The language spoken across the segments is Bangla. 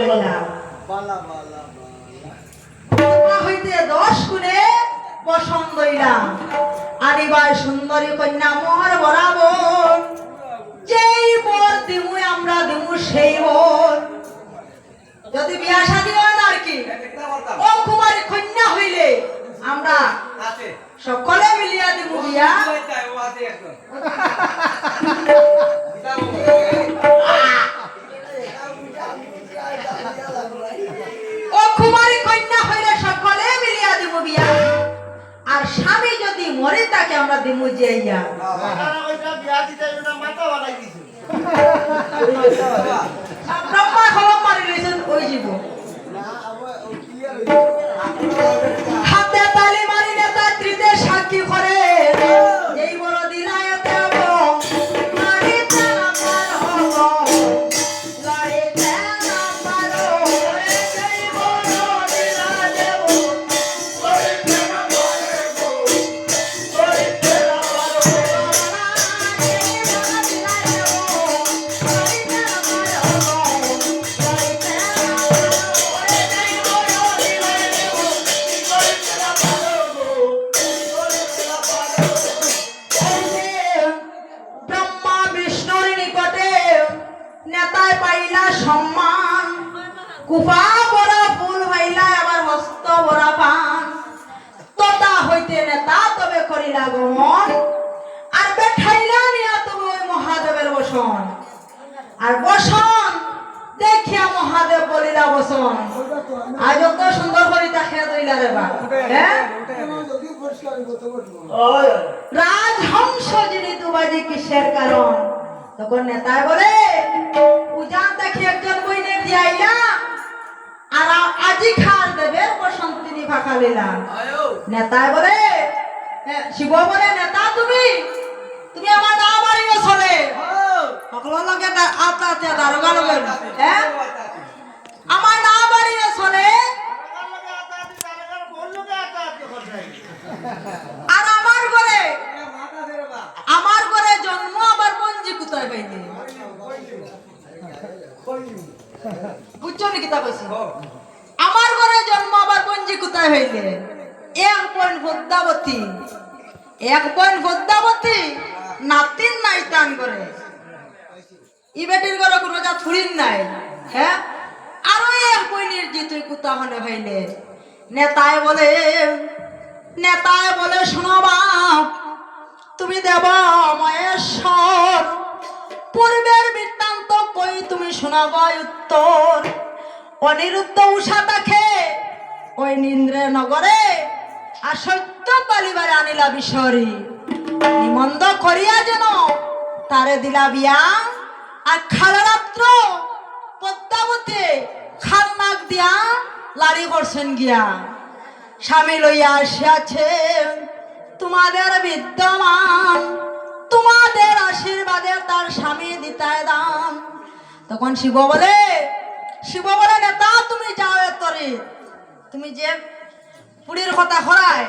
বালা তোমা হইতে দশ গুণে পছন্দ হইলাম আরিবার সুন্দরী কন্যা মোর বরাবর যেই বর দিমু আমরা দিমু সেই বর যদি বিয়া শাদী হয় ব্রহ্মা খলম মারি লইছেন ওই জীব হইতে নেতা তবে করিলা গমন আর বেঠাইলা নিয়া তবে ওই মহাদেবের বসন। আর বসন দেখিয়া মহাদেব বলিলা বসন। আজ যত সুন্দর করিতা খেয়ে দইলা রে বা হ্যাঁ? রাজহংস যিনি দুবাজি কিসের কারণ? তখন নেতায় বলে উজান দেখি একজন বইনে দিয়াইলা আর আজি খার দেবে বসন্তি নেতায় বলে শিব বলে নেতা তুমি তুমি আমার না বাড়িও চলে সকলের লগে দা- আতা আতা দারোগা লগে হ্যাঁ আমার না বাড়িও চলে আর আমার ঘরে আমার ঘরে জন্ম আবার পঞ্জি কোথায় পাইনি বুঝছ নি কিতা কইছি পঞ্জি কোথায় হইলে এক পয়েন্ট পদ্মাবতী এক পয়েন্ট পদ্মাবতী নাতিন নাই টান করে। ই বেটির ঘরে কোনো ছুরিন নাই হ্যাঁ? আরও এক পয়েন্টের যে কোথা হলে হইলে। নেতায় বলে নেতায় বলে, শোনো বাপ তুমি দেব মহেশ্বর। পূর্বের বৃত্তান্ত কই তুমি শোনাব উত্তর। অনিরুদ্ধ উষা তাকে ওই নিন্দ্রে নগরে আর সত্য পালিবারে আনিলা বিশরি নিমন্দ করিয়া যেন তারে দিলা বিয়া। আর খালারাত্র পদ্মাবতী খাল নাক দিয়া লাড়ি করছেন গিয়া। স্বামী লইয়া আসিয়াছে, তোমাদের বিদ্যমান, তোমাদের আশীর্বাদে তার স্বামী দিতায় দান। তখন শিব বলে শিব বলে, নেতা, তুমি যাও এতরে তুমি যে বুড়ির কথা খরায়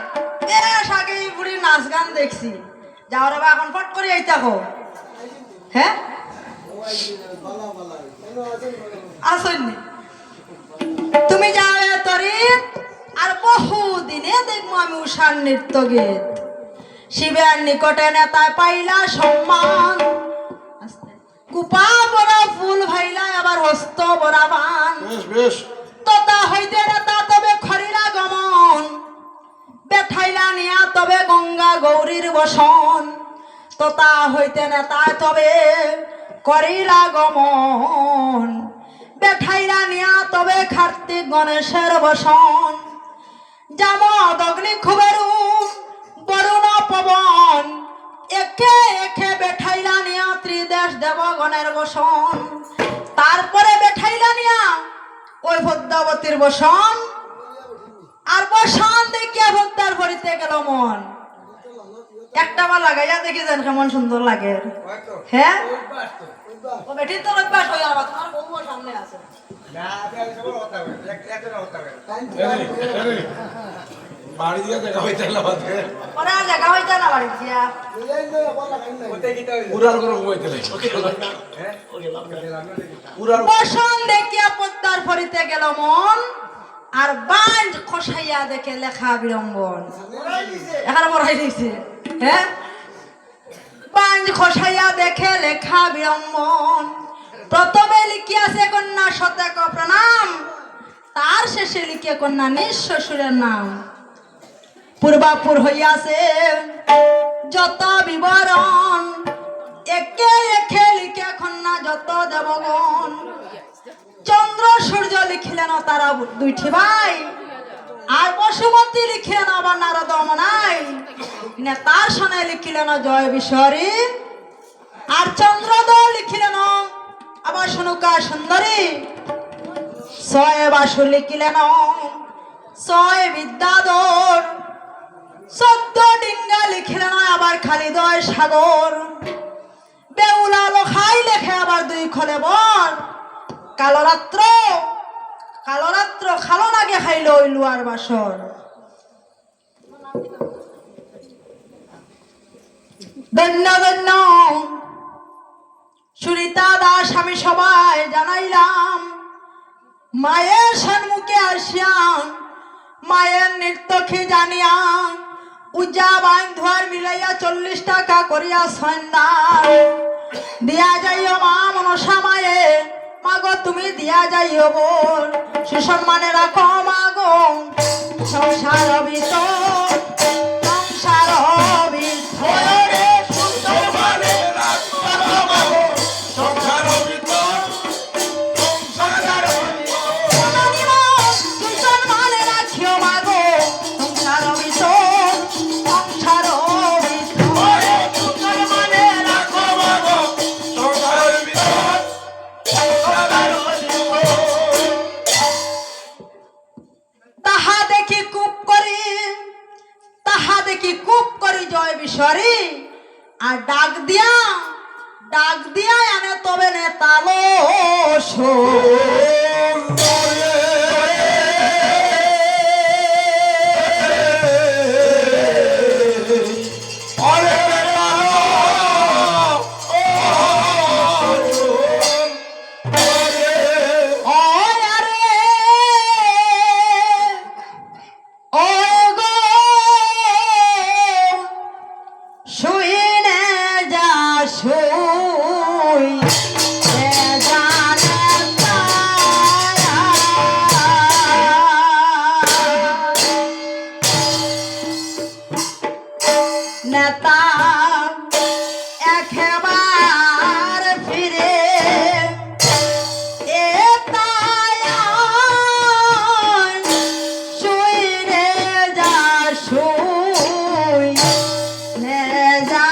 বেশ আগে বুড়ির নাচ গান দেখছি। যাওয়ার আবার এখন ফট করে এই থাকো হ্যাঁ? আসেননি। তুমি যাবে তরিত আর বহু দিনে দেখব আমি উষার নৃত্য গীত। শিবের নিকটে নেতায় পাইলা সম্মান। কুপা বড় ফুল ভাইলা আবার হস্ত বড়া বান বেশ। বেশ হইতে নেতা খরিলা গমন বেঠাইলা নিয়া তবে গঙ্গা গৌরীর বসন। ততা হইতে নেতা তবে করিলা গমন বেঠাইলা নিয়া তবে কার্তিক গণেশের বসন। জামদ অগ্নি খুবেরু বরুণ পবন। একে একে বেঠাইলা নিয়া ত্রিদেশ দেবগণের বসন। তারপরে বেঠাইলা নিয়া ওই পদ্মাবতীর বসন। আর বসন দেখিয়া ভক্তার ভরিতে গেল মন একটা বার লাগাইয়া দেখি যেন কেমন সুন্দর লাগে হ্যাঁ ও বেটি তোর অভ্যাস হয়ে আমার তোমার বউ সামনে আছে বাড়ি দিয়ে দেখা হইতে আমাদের ওরা আর হইতে না বাড়ি দিয়া কোথায় গীতা হইল? পুরার করে ঘুমাইতে লাগে হ্যাঁ? পুরার বসন দেখিয়া পদ্মার ফরিতে গেল মন আর বাঁধ খসাইয়া দেখে লেখা বিড়ম্বন। এখানে বড়াই দিছে হ্যাঁ বাঁধ খসাইয়া দেখে লেখা বিড়ম্বন। প্রথমে লিখিয়াছে কন্যা শতক প্রণাম। তার শেষে লিখে কন্যা নিজ শ্বশুরের নাম। পূর্বাপুর হইয়াছে যত বিবরণ। একে একে লিখে কন্যা যত দেবগণ। চন্দ্র সূর্য লিখিলেন তারা দুইটি ভাই। আর বসুমতী লিখিলেন আবার নারদ মনাই নে তার সনে লিখিলেন, জয় বিশ্বরী। আর চন্দ্রদ লিখিলেন, আবার শুনুকা সুন্দরী। ছয় বাসু লিখিলেন, ছয় বিদ্যাধর। সদ্য ডিঙ্গা লিখিলেন, আবার খালি দয় সাগর। বেউলা লোখাই লেখে, আবার দুই খলে বর। কালো রাত্র কালো রাত্র খালো নাগে খাইল ওই লুয়ার বাসর। ধন্য ধন্য। সুরিতা দাস আমি সবাই জানাইলাম, মায়ের সম্মুখে আসিয়াম, মায়ের নৃত্যকে জানিয়া উজা বাইন ধোয়ার মিলাইয়া চল্লিশ টাকা করিয়া সন্ধ্যার দিয়া যাইও মা মনসা মায়ে মাগো তুমি দিয়া যাইও বোন। সুসম্মানে রাখো মাগো। সংসার ভিতর নেতা একেবার ফিরে রে যা শুই যা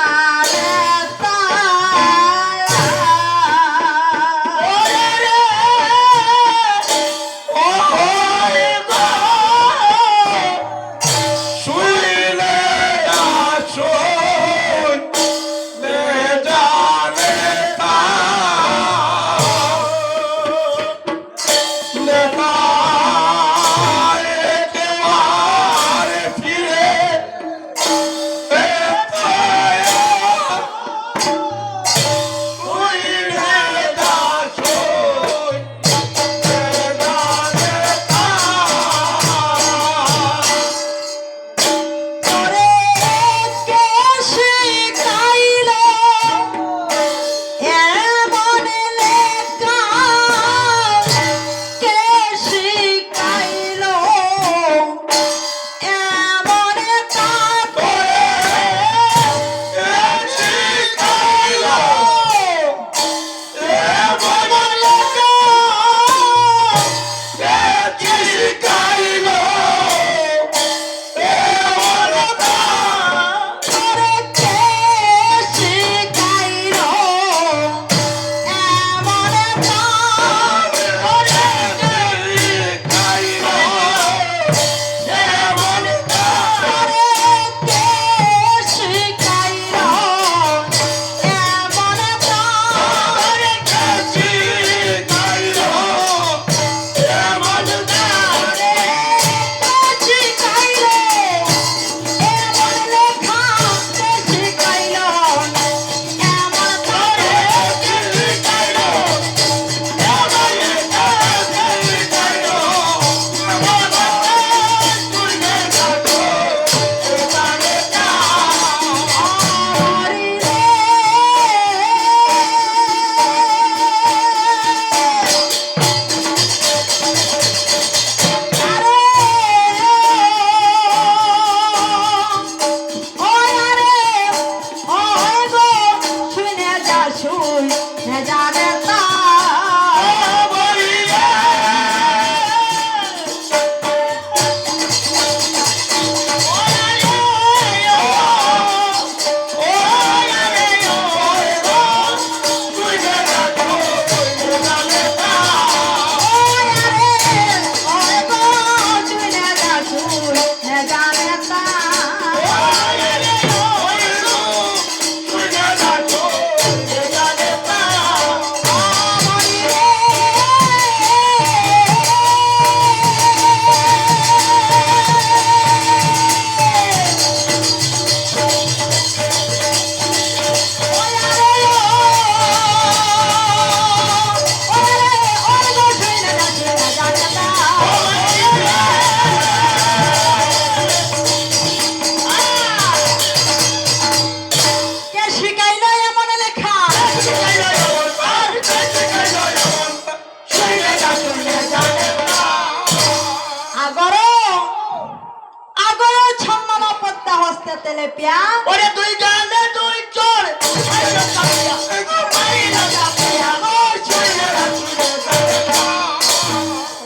হস্তে পিয়া ওরে তুই গালে তুই চোর।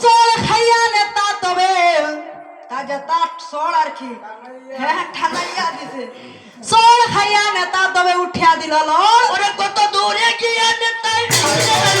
চল খাইয়া নেতা তবে। কাজে তার সর আর কি? হ্যাঁ ঠানাইয়া দিছে। চল খাইয়া নেতা তবে উঠিয়া দিল ওরে কত দূরে গিয়া নেতাই গেল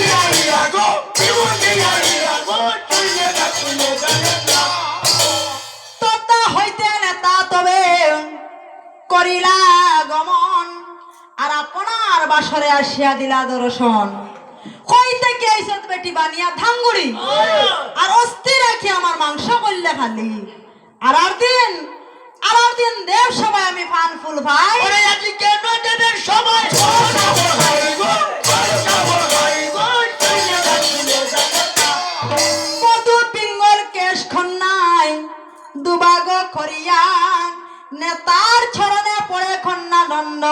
ছুঁয়ে ততা হইতে নেতা তবে করিলা গমন আর আপনার বাসরে আসিয়া দিলা দর্শন। কইতে কি আইসত বেটি বানিয়া ধাঙ্গুড়ি? আর অস্থির রাখি আমার মাংস করলে খালি। আর আর দিন আর আর দিন দেব সবাই আমি পান ফুল ভাই। কেন দেবের গো বাগ করিয়ান নেতার ছরণে পড়ে খন্না দণ্ড